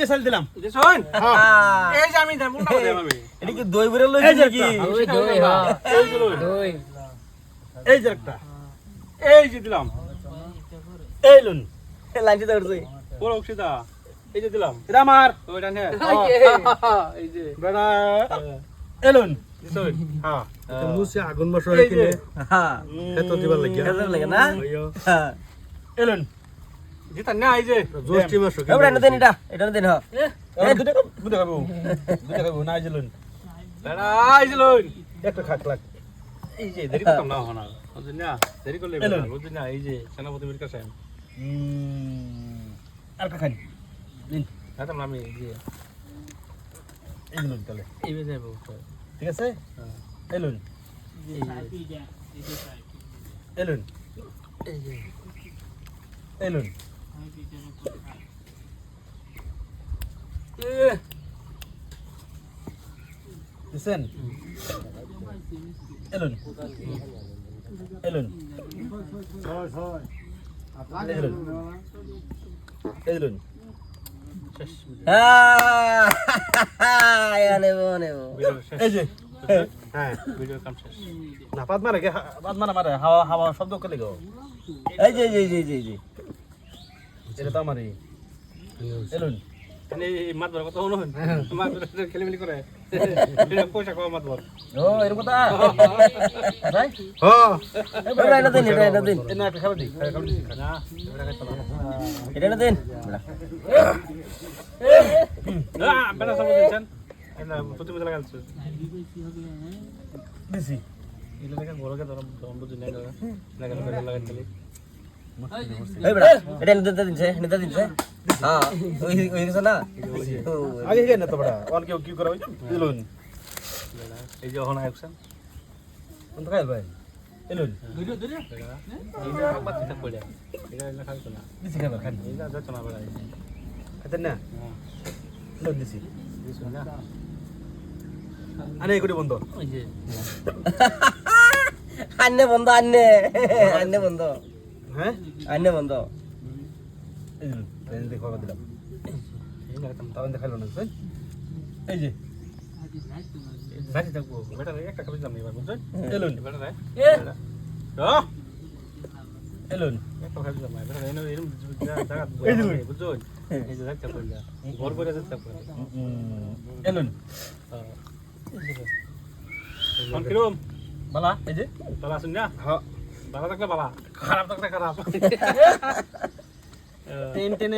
যে সাল দিলাম। শোন। হ্যাঁ। এই যে আমি দেব উল্টা দেব আমি। এটা কি দই বেরো এই লইছি নাকি? ওই দই হ্যাঁ এই যে দই। এই যে একটা। এই যে দিলাম। এই লুন। লাইনটা ধরছে বড় এই যে দিলাম। এটা আমার। ওইটা নে। এই যে। বেড়া। এলুন হ্যাঁ। হ্যাঁ। মুছে আগুন বসো এই যে। হ্যাঁ। এত দিবার লাগিয়া কেমন লাগে। না হ্যাঁ। এলুন জিতা না এই যে জোস্টি মাসো এবার এটা দেন এটা এটা দেন হ্যাঁ। এই দুটা খাব খাব দুটা খাব না জেলুন বেড়া এই যে একটা খাক লাগ। এই যে দেরি করতাম না হনা। বুঝলি না? দেরি করলে বুঝলি না? এই যে সেনাপতি মির কাছে হুম আর খান দিন। খাতাম আমি এই যে। এই দিলুন তাহলে। এই যে যাব ঠিক আছে? হ্যাঁ। এলুন এই যে। এলুন এই দিছেন এলুন এলুন এলুন এলুন শেষ হ্যাঁ নেব নেব ভিডিও শেষ। এই যে হ্যাঁ। ভিডিও কাম শেষ। না পাত মারে কে পাত মারা মারে হাওয়া হাওয়া শব্দ করে গো। এই যে এই যে এই যে এই যে। এটা তো আমারই। এলুন। মানে মাত বড় কথা হলো মাত বড় খেলিমেলি করে। এটা পয়সা কম মাত বড় ও এর কথা? ভাই হ্যাঁ এবার এটা দেন এটা এটা দেন। না একটা খাবার দি খাবার দি না। এটা এটা এটা না বেটা সব দিছেন এটা প্রতি লাগালছ দিছি। ধরম ধরম না লাগাল এই বড়া এটা নিতে দিনছে নিতে দিনছে হ্যাঁ ওই ওই কিছু না? আগে কে না তো বড়া অন কেউ কি করা হইছে এলুন। এই যে হনা একশন কোন খাইল ভাই এলুন। এটা বাদ দিতে পড়ে এটা না খাইতো না দিছি খাবার খান এটা যাচ্ছ না? বেড়া খাতেন না হ্যাঁ এলুন দিছি। না আরে এগুলি বন্ধ। আন্নে বন্ধ আন্নে। আন্নে বন্ধ। হ্যাঁ আন্নে বন্ধ এই দিলাম এই না কাম না এই যে থাকব বেটা একটা খাবি দাম এবার বুঝছেন এলুন বেটা এলুন একটা খাবি দাম বেটা এই বুঝছেন এই যে যাচ্ছে পড়লা ঘর করে যাচ্ছে পড়লা এলুন কিরম বালা এই যে বালা শুন না হ্যাঁ বালা থাকলে বালা খারাপ থাকলে খারাপ। টেন টেন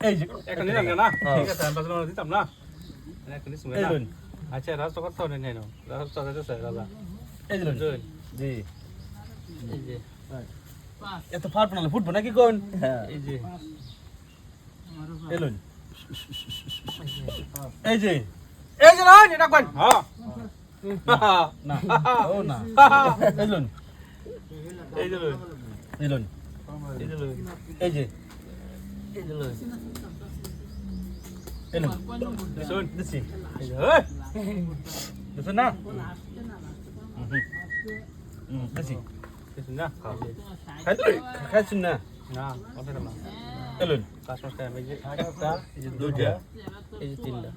এই যে একটা নিলাম না? ঠিক আছে আমি পাঁচজন দিতাম না? এলুন আচ্ছা রাজ তো কথা নেই না রাজ তো আছে রাজা। বুঝছেন জি। এই যে। এত ফাট বানালে ফুটবো নাকি কোন? হ্যাঁ। এই যে। এলুন এই যে। এই যে লন এটা কোন? হ্যাঁ। না। ও না। এলুন এই যে এই যে এই যে। না? না? খাইছুন না? না এলুন যে একটা যে দুইটা এই যে তিনটা।